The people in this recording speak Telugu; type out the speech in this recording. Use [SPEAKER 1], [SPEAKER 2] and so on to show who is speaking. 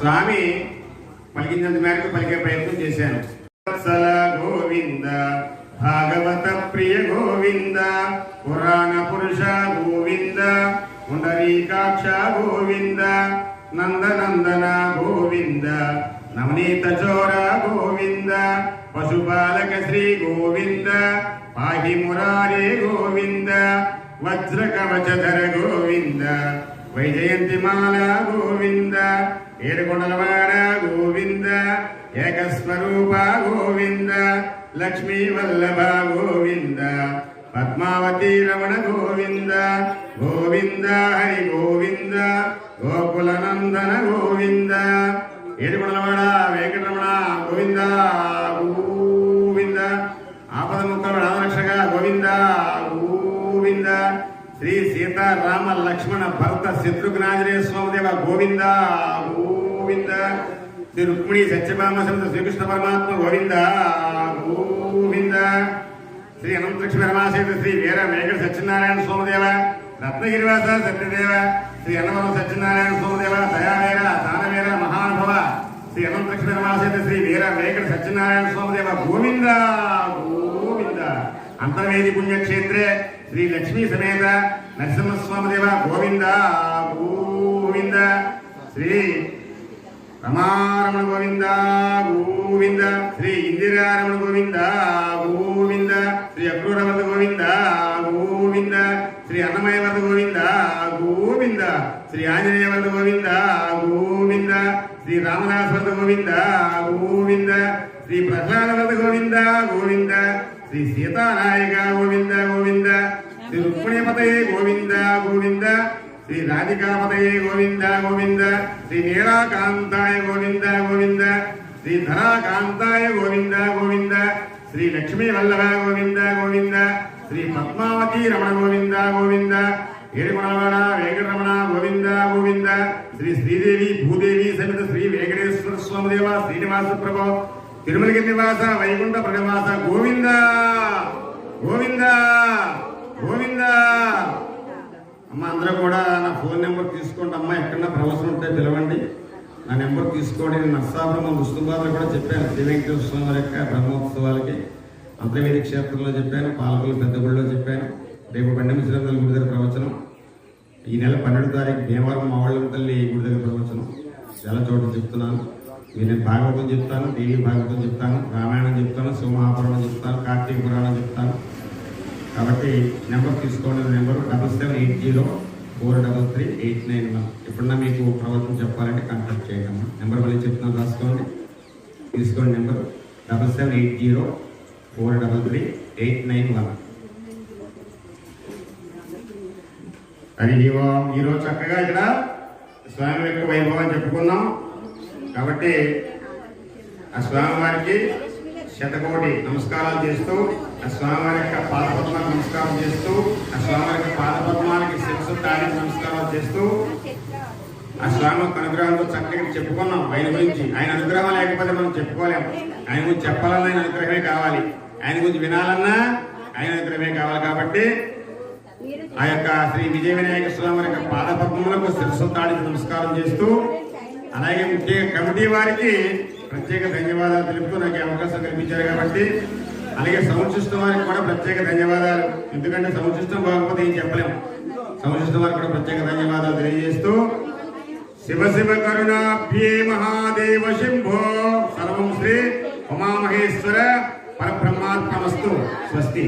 [SPEAKER 1] స్వామి పలికినంత మేరకు పలికే ప్రయత్నం చేశాను. వత్సల గోవింద భాగవత ప్రియ గోవింద పురాణ పురుష గోవింద పుండరీకాక్ష గోవింద నందనందన గోవింద నవనీత చోర గోవింద పశుపాలక శ్రీ గోవింద పాహి మురారే గోవింద వజ్ర కవచధర గోవింద వైజయంతి వైజయంతిమాల గోవింద ఏడుకొండలవాడ గోవింద ఏకస్వరూప గోవింద లక్ష్మీ వల్లభ గోవింద పద్మావతి రమణ గోవింద గోవింద హరి గోవింద గోకులనందన గోవింద. ఏడుకొండలవాడ వెంకటరమణ గోవింద గోవింద. ఆపద ముక్కల రామరక్షగా గోవింద గోవింద. శ్రీ సీతారామ లక్ష్మణ భరత శత్రుఘ్నాంజనేయ స్వామిదేవ గోవింద గోవింద. శ్రీ రుక్మిణి సత్యభామ సమేత శ్రీకృష్ణ పరమాత్మ గోవింద గోవింద. శ్రీ అనంతలక్ష్మి రమాసేత శ్రీ వీర వెంకట సత్యనారాయణ స్వామిదేవ రత్నగిరివాస సత్యదేవ శ్రీ అన్నవరం సత్యనారాయణ స్వామిదేవ దయావేర దానవేర మహానుభవ. శ్రీ అనంతలక్ష్మి రమాసేత శ్రీ వీర వెంకట సత్యనారాయణ స్వామిదేవ గోవింద గోవింద. అంతర్వేది పుణ్యక్షేత్రే శ్రీ లక్ష్మీ సమేత నరసింహస్వామిదేవ గోవింద గోవింద. శ్రీ రమారమణ గోవింద గోవింద. శ్రీ ఇందిరారమణ గోవింద గోవింద. శ్రీ అక్రూరవర్ధ గోవింద గోవింద. శ్రీ అన్నమయవర్ధ గోవింద గోవింద. శ్రీ ఆంజనేయవర్ధ గోవింద గోవింద. శ్రీ రామదాసవర్ధ గోవింద గోవింద. శ్రీ ప్రహ్లాదవర్ధ గోవింద గోవింద. శ్రీ సీతానాయక గోవింద గోవింద శ్రీ రుక్మిణీపతయే గోవింద గోవింద. శ్రీ రాధికాపతయే గోవింద గోవింద. శ్రీ నీలాకాంతాయ గోవింద గోవింద. శ్రీ ధరాకాంతాయ గోవింద గోవింద. శ్రీ లక్ష్మీ వల్లభ గోవింద గోవింద. శ్రీ పద్మావతి రమణ గోవింద గోవింద. ఏడుకొండలవాడ వెంకటరమణ గోవింద గోవింద. శ్రీ శ్రీదేవి భూదేవి సమిత శ్రీ వెంకటేశ్వర స్వామి దేవ శ్రీనివాస ప్రభు. తిరుమలకి నివాస వైకుంఠ ప్రణవాస గోవింద. గోవిందా. గోవిందా! అమ్మ అందరూ కూడా నా ఫోన్ నెంబర్ తీసుకోండి. అమ్మ ఎక్కడన్నా ప్రవచనం ఉంటే పిలవండి. నా నెంబర్ తీసుకోండి. నేను నర్సాపురం ముస్తుంబాబులు కూడా చెప్పాను. శ్రీవెంకటేశ్వర స్వామి యొక్క బ్రహ్మోత్సవాలకి అంతర్వేది క్షేత్రంలో చెప్పాను. పాలకులు పెద్దగుడిలో చెప్పాను. రేపు బండి మిశ్రందల గుడి దగ్గర ప్రవచనం. ఈ నెల పన్నెండు తారీఖు భీమవరం మావళ్ళం తల్లి గుడి దగ్గర ప్రవచనం. చాలా చోట్ల చెప్తున్నాను. మీరు నేను భాగవతం చెప్తాను దేవి భాగవతం చెప్తాను. రామాయణం చెప్తాను సింహాపురాణం చెప్తాను కార్తీక పురాణం చెప్తాను. కాబట్టి నెంబర్ తీసుకోండి. Number double seven eight zero four double three eight nine one. ఎప్పుడన్నా మీకు ప్రభుత్వం చెప్పాలంటే కాంటాక్ట్ చేయండి అమ్మా. నెంబర్ మళ్ళీ చెప్తున్నాను రాసుకోండి. తీసుకోండి number. Double seven eight zero four double three eight nine one. అది ఓం ఈరోజు చక్కగా ఇక్కడ స్వామి యొక్క వైభవం చెప్పుకున్నాం. కాబట్టి ఆ స్వామివారికి శతకోటి నమస్కారాలు చేస్తూ ఆ స్వామివారి యొక్క పాదపద్మాలకు నమస్కారం చేస్తూ ఆ స్వామివారి యొక్క పాదపద్మానికి శిరస్సు తారీఖు నమస్కారాలు చేస్తూ ఆ స్వామి యొక్క అనుగ్రహంతో చక్కగా చెప్పుకున్నాం ఆయన గురించి. ఆయన అనుగ్రహం లేకపోతే మనం చెప్పుకోలేము ఆయన గురించి చెప్పాలన్నా ఆయన అనుగ్రహమే కావాలి. ఆయన గురించి వినాలన్నా ఆయన అనుగ్రహమే కావాలి కాబట్టి ఆ యొక్క శ్రీ విజయ వినాయక స్వామి యొక్క పాదపద్మములకు శిరస్సు తాడికి నమస్కారం చేస్తూ అలాగే ముఖ్య కమిటీ వారికి ప్రత్యేక ధన్యవాదాలు తెలుపుతూ నాకు అవకాశం కల్పించారు కాబట్టి అలాగే సౌండ్ సిస్టమ్ వారికి కూడా ప్రత్యేక ధన్యవాదాలు. ఎందుకంటే సౌండ్ సిస్టమ్ బాగోకపోతే ఏం చెప్పలేము సౌండ్ సిస్టమ్ వారికి కూడా ప్రత్యేక ధన్యవాదాలు తెలియజేస్తూ శివ శివ కరుణాభ్యే మహాదేవ శంభో సర్వం శ్రీ ఉమామహేశ్వర పరబ్రహ్మాత్మస్తు స్వస్తి.